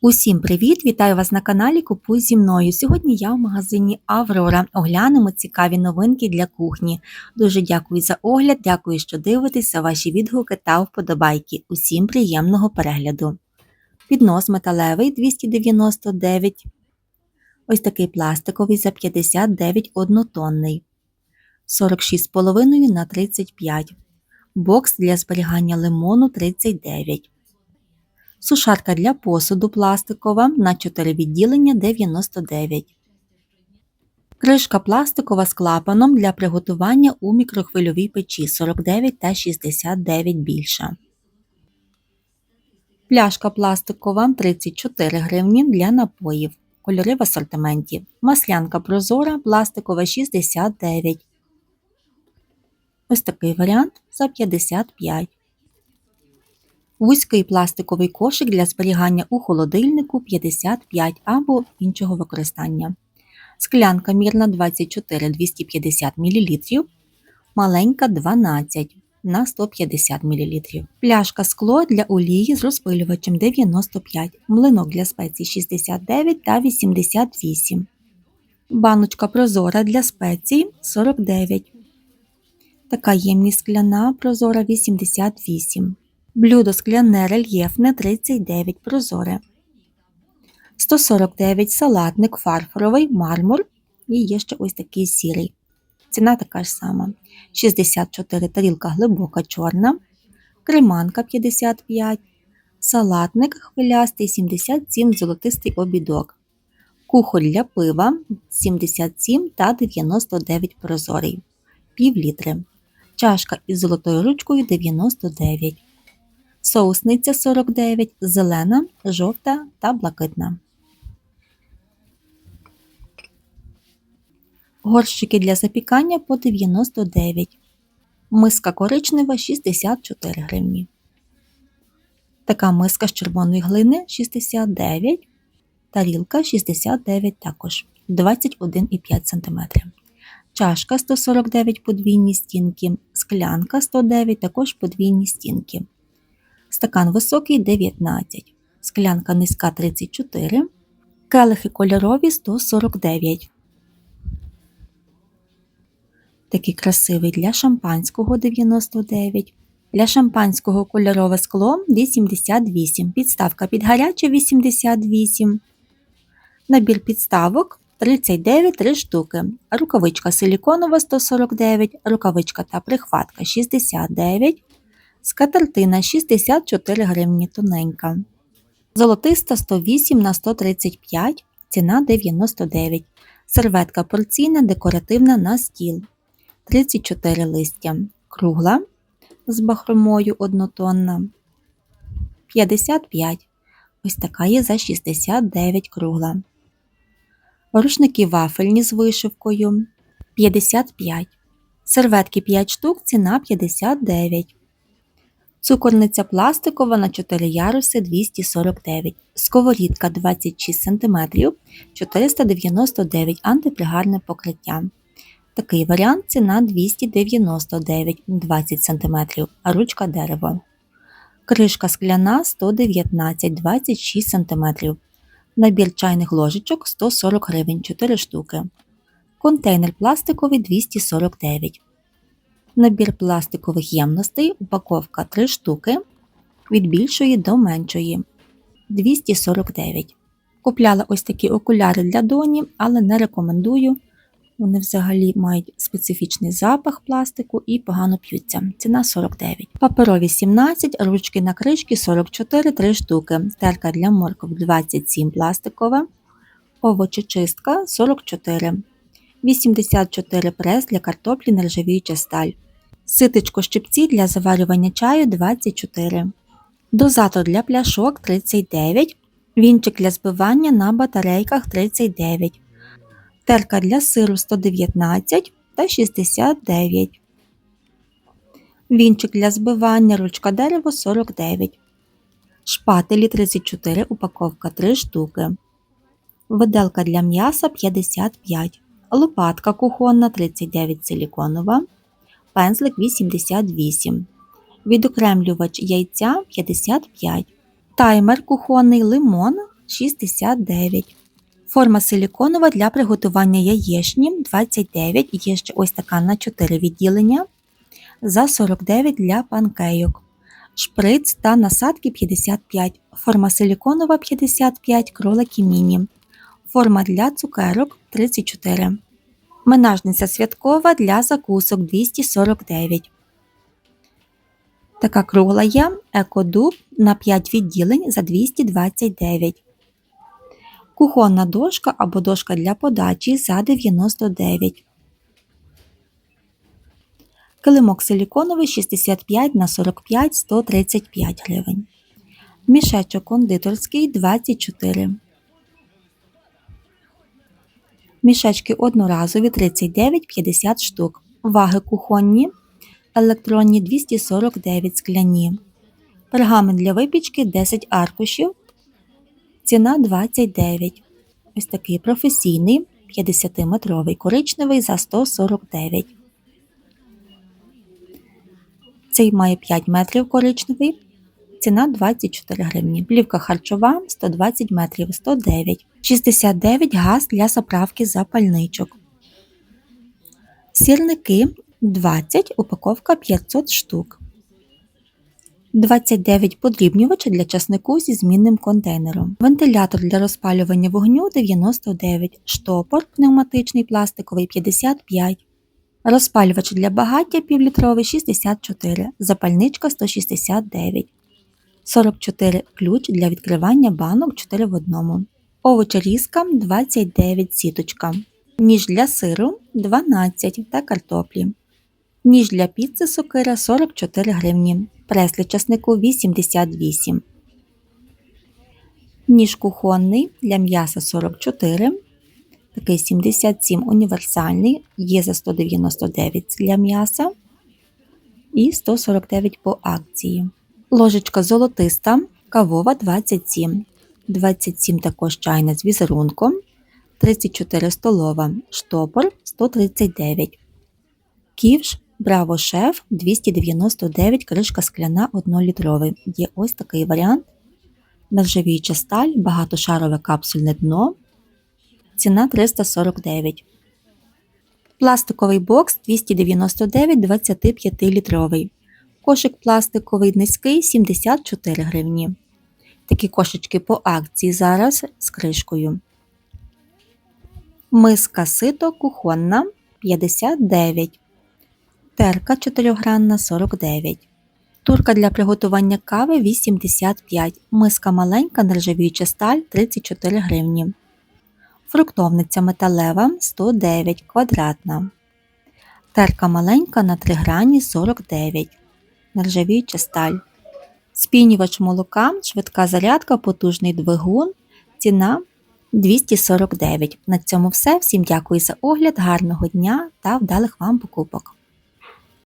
Усім привіт! Вітаю вас на каналі Купуй зі мною. Сьогодні я в магазині Аврора. Оглянемо цікаві новинки для кухні. Дуже дякую за огляд, дякую, що дивитесь за ваші відгуки та вподобайки. Усім приємного перегляду. Піднос металевий 299. Ось такий пластиковий за 59 однотонний. 46,5 на 35. Бокс для зберігання лимону 39. Сушарка для посуду пластикова на 4 відділення 99. Кришка пластикова з клапаном для приготування у мікрохвильовій печі 49 та 69 більша. Пляшка пластикова 34 гривні для напоїв. Кольори в асортименті. Маслянка прозора пластикова 69. Ось такий варіант за 55. Вузький пластиковий кошик для зберігання у холодильнику 55 або іншого використання. Склянка мірна 24 250 мл, маленька 12 на 150 мл. Пляшка скло для олії з розпилювачем 95, млинок для спецій 69 та 88. Баночка прозора для спецій 49. Така ємність скляна прозора 88. Блюдо скляне рельєфне 39 прозоре. 149 салатник фарфоровий мармур і є ще ось такий сірий. Ціна така ж сама. 64 тарілка глибока чорна, креманка 55, салатник хвилястий 77 золотистий обідок, кухоль для пива 77 та 99 прозорий, пів літри. Чашка із золотою ручкою 99 соусниця 49, зелена, жовта та блакитна. Горщики для запікання по 99. Миска коричнева 64 гривні. Така миска з червоної глини 69, тарілка 69 також 21,5 см. Чашка 149 подвійні стінки, склянка 109 також подвійні стінки стакан високий 19, склянка низька 34, келихи кольорові 149. Такий красивий для шампанського 99. Для шампанського кольорове скло 88, підставка під гаряче 88. Набір підставок 39 3 штуки. Рукавичка силіконова 149, рукавичка та прихватка 69, Скатертина 64 гривні тоненька. Золотиста 108 на 135, ціна 99. Серветка порційна декоративна на стіл. 34 листя. Кругла з бахромою однотонна. 55. Ось така є за 69 кругла. Рушники вафельні з вишивкою 55. Серветки 5 штук, ціна 59. Цукорниця пластикова на 4 яруси 249, сковорідка 26 см 499 антипригарне покриття. Такий варіант ціна 299 20 см, а ручка дерево. Кришка скляна 119 26 см. Набір чайних ложечок 140 гривень 4 штуки. Контейнер пластиковий 249 Набір пластикових ємностей, упаковка 3 штуки від більшої до меншої 249. Купляла ось такі окуляри для доні, але не рекомендую. Вони взагалі мають специфічний запах пластику і погано п'ються. Ціна 49. Паперові 17, ручки на кришки 44 3 штуки. Терка для морков 27 пластикова, овочечистка 44. 84 прес для картоплі нержавіюча сталь. Ситечко щипці для заварювання чаю 24. Дозатор для пляшок 39. Вінчик для збивання на батарейках 39. Терка для сиру 119 та 69. Вінчик для збивання ручка дерево 49. Шпателі 34, упаковка 3 штуки. Виделка для м'яса 55. Лопатка кухонна 39 силіконова пензлик 88, відокремлювач яйця 55, таймер кухонний лимон 69. Форма силіконова для приготування яєчні 29. Є ще ось така на 4 відділення. За 49 для панкейок. Шприц та насадки 55. Форма силіконова 55, кролики міні. Форма для цукерок 34. Менажниця святкова для закусок 249. Така кругла є екодуб на 5 відділень за 229. Кухонна дошка або дошка для подачі за 99. Килимок силіконовий 65 на 45 135 гривень. Мішечок кондитерський 24. Мішечки одноразові 39-50 штук. Ваги кухонні, електронні 249 скляні. Пергамент для випічки 10 аркушів. Ціна 29. Ось такий професійний 50-метровий коричневий за 149. Цей має 5 метрів коричневий. Ціна 24 гривні. Плівка харчова 120 метрів 109. 69 газ для заправки запальничок. Сірники 20, упаковка 500 штук. 29 подрібнювач для часнику зі змінним контейнером. Вентилятор для розпалювання вогню 99, штопор пневматичний пластиковий 55. Розпалювач для багаття півлітровий 64, запальничка 169. 44 ключ для відкривання банок 4 в 1. Овочерізка 29 сіточка. Ніж для сиру 12 та картоплі. Ніж для піци сокира 44 гривні. Прес часнику 88. Ніж кухонний для м'яса 44. Такий 77 універсальний. Є за 199 для м'яса. І 149 по акції. Ложечка золотиста, кавова 27. 27 також чайна з візерунком. 34 столова, штопор 139. Ківш Браво Шеф 299 кришка скляна 1-літровий. Є ось такий варіант. Нержавіюча сталь, багатошарове капсульне дно. Ціна 349. Пластиковий бокс 299 25-літровий. Кошик пластиковий низький 74 гривні. Такі кошечки по акції зараз з кришкою. Миска сито кухонна 59. Терка 4-гранна 49. Турка для приготування кави 85. Миска маленька нержавіюча сталь 34 гривні. Фруктовниця металева 109 квадратна. Терка маленька на 3 грані 49. Нержавіюча сталь. Спінювач молока, швидка зарядка, потужний двигун. Ціна 249. На цьому все. Всім дякую за огляд, гарного дня та вдалих вам покупок.